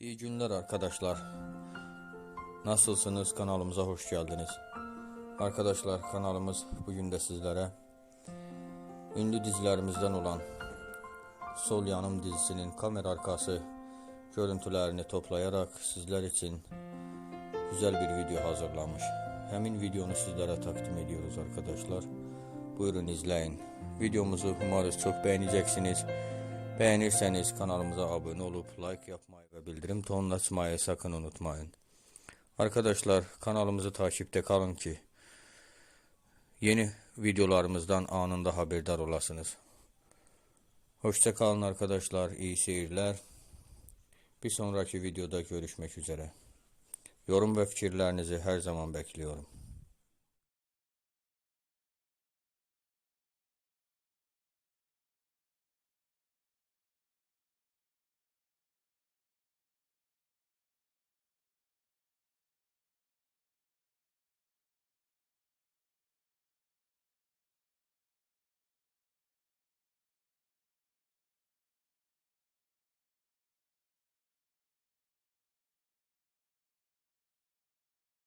İyi günler arkadaşlar. Nasılsınız? Kanalımıza hoş geldiniz. Arkadaşlar kanalımız bugün de sizlere ünlü dizilerimizden olan Sol Yanım dizisinin kamera arkası görüntülerini toplayarak sizler için güzel bir video hazırlamış. Hemin videonu sizlere takdim ediyoruz arkadaşlar. Buyurun izleyin. Videomuzu umarız çok beğeneceksiniz. Beğenirseniz kanalımıza abone olup like yapmayı ve bildirim tonunu açmayı sakın unutmayın. Arkadaşlar kanalımızı takipte kalın ki yeni videolarımızdan anında haberdar olasınız. Hoşça kalın arkadaşlar. iyi seyirler. Bir sonraki videoda görüşmek üzere. Yorum ve fikirlerinizi her zaman bekliyorum.